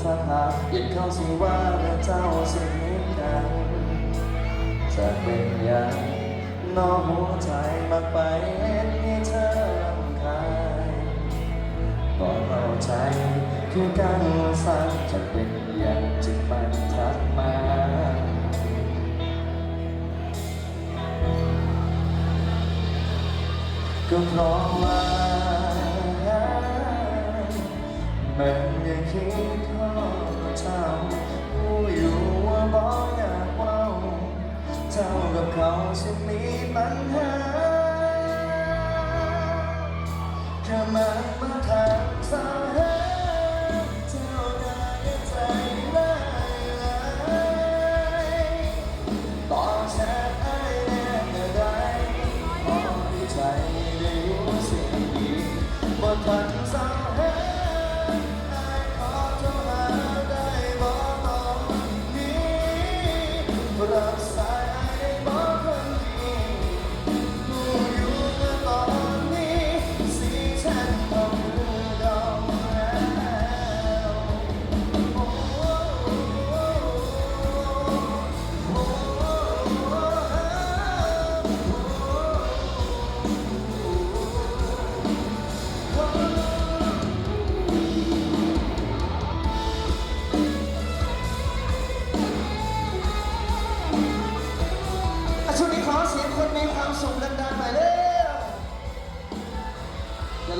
เข้าสิว่าและเจ้าสิมีกันจะเป็นอย่างน้องหัวใจมาไปเห็นให้เธอรำคาญบอกเราใจคือการฟังจะเป็นอย่างจึงมันทักมาก็เพราะว่า มันยังคิดทอดเจ้าผู้อยู่ว่าบอกอยากเว่าเจ้ากับเขาจะมีปัญหาจะมามาทางสาหา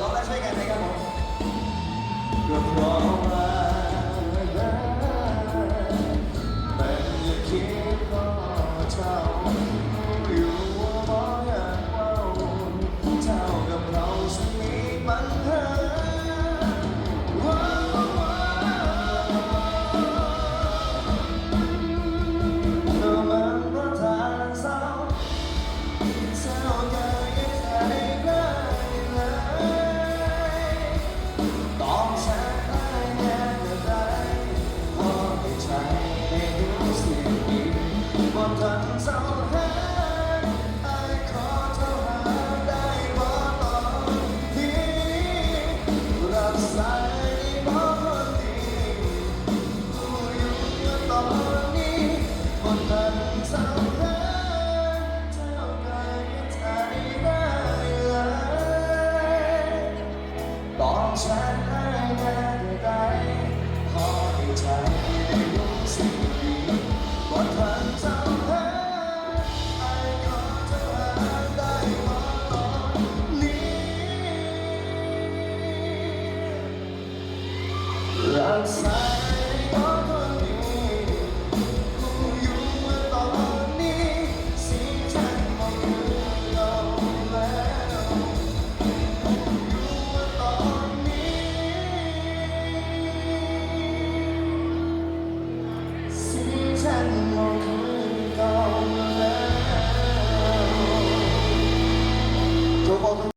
ร้องแล้วช่วยกันนะครับผมเก็เพราะ ฉันให้แค่ใหนขอให้ใจได้รู้สิ่งดีบนทางจท่าไอ้ขอจะหาได้มาตอนนี้รักษา